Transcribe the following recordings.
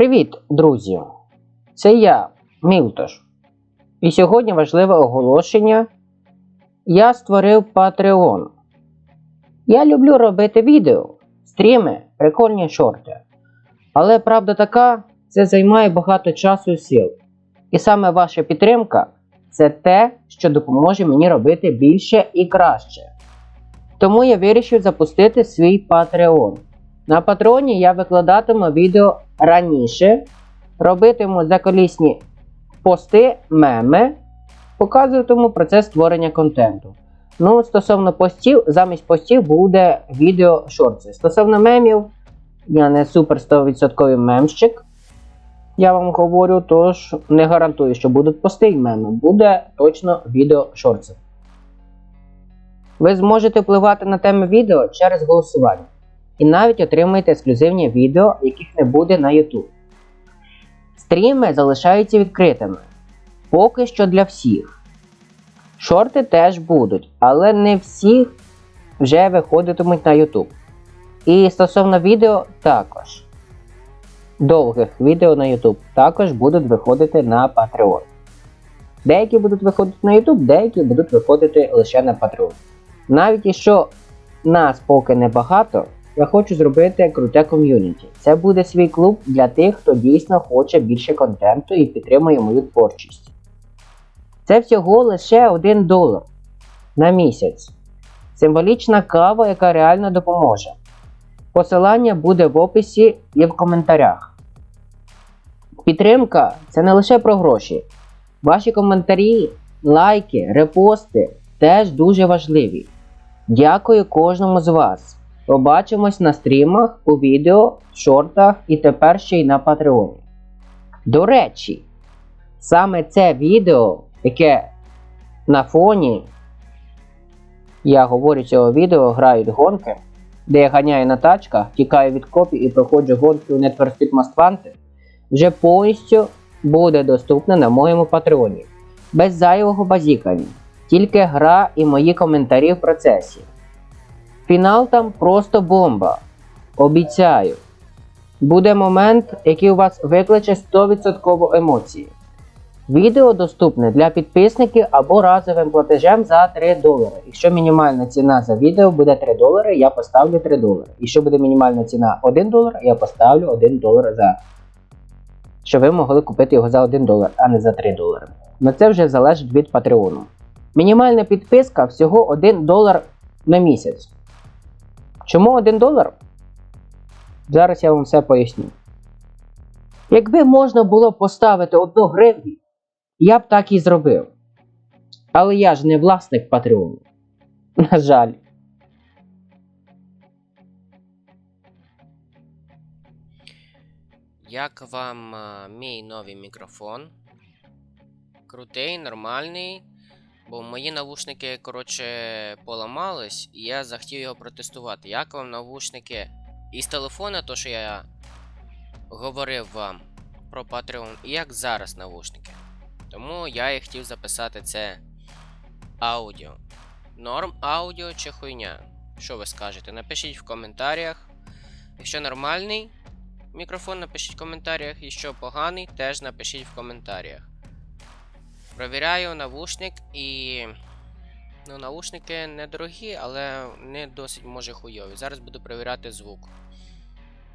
Привіт, друзі! Це я, Мілтош. І сьогодні важливе оголошення. Я створив Patreon. Я люблю робити відео, стріми, прикольні шорти. Але правда така, це займає багато часу і сил. І саме ваша підтримка це те, що допоможе мені робити більше і краще. Тому я вирішив запустити свій Patreon. На патроні я викладатиму відео раніше, робитиму заколісні пости, меми, показуватиму процес створення контенту. Ну, стосовно постів, замість постів буде відео шорти. Стосовно мемів, я не супер 100% мемщик. Я вам говорю, тож не гарантую, що будуть пости і меми. Буде точно відео шорти. Ви зможете впливати на теми відео через голосування. І навіть отримаєте ексклюзивні відео, яких не буде на YouTube. Стріми залишаються відкритими. Поки що для всіх. Шорти теж будуть, але не всі вже виходитимуть на YouTube. І стосовно відео також. Довгих відео на YouTube також будуть виходити на Patreon. Деякі будуть виходити на YouTube, деякі будуть виходити лише на Patreon. Навіть якщо нас поки небагато, я хочу зробити круте ком'юніті. Це буде свій клуб для тих, хто дійсно хоче більше контенту і підтримує мою творчість. Це всього лише 1 долар на місяць. Символічна кава, яка реально допоможе. Посилання буде в описі і в коментарях. Підтримка це не лише про гроші. Ваші коментарі, лайки, репости теж дуже важливі. Дякую кожному з вас. Побачимось на стрімах, у відео, шортах і тепер ще й на Патреоні. До речі, саме це відео, яке на фоні, я говорю цього відео, грають гонки, де я ганяю на тачках, тікаю від копій і проходжу гонки у for Speed Most Wanted, вже повністю буде доступне на моєму патреоні. Без зайвого базікання. Тільки гра і мої коментарі в процесі. Фінал там просто бомба. Обіцяю. Буде момент, який у вас викличе 100% емоції. Відео доступне для підписників або разовим платежем за 3 долари. Якщо мінімальна ціна за відео буде 3 долари, я поставлю 3 долари. Якщо буде мінімальна ціна 1 долар, я поставлю 1 долар за. Щоб ви могли купити його за 1 долар, а не за 3 долари. Но це вже залежить від Патреону. Мінімальна підписка всього 1 долар на місяць. Чому 1 долар? Зараз я вам все поясню. Якби можна було поставити 1 гривню, я б так і зробив. Але я ж не власник Патреону. На жаль. Як вам а, мій новий мікрофон? Крутий, нормальний. Бо мої навушники, коротше, поламались, і я захотів його протестувати. Як вам навушники із телефона, то що я говорив вам про Patreon, і як зараз навушники. Тому я і хотів записати це аудіо. Норм аудіо чи хуйня? Що ви скажете? Напишіть в коментарях. Якщо нормальний, Мікрофон напишіть в коментарях, якщо поганий, теж напишіть в коментарях. Провіряю навушник і. Ну, наушники недорогі, але не досить може хуйові. Зараз буду перевіряти звук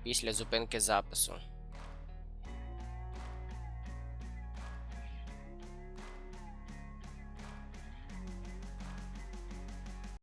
після зупинки запису.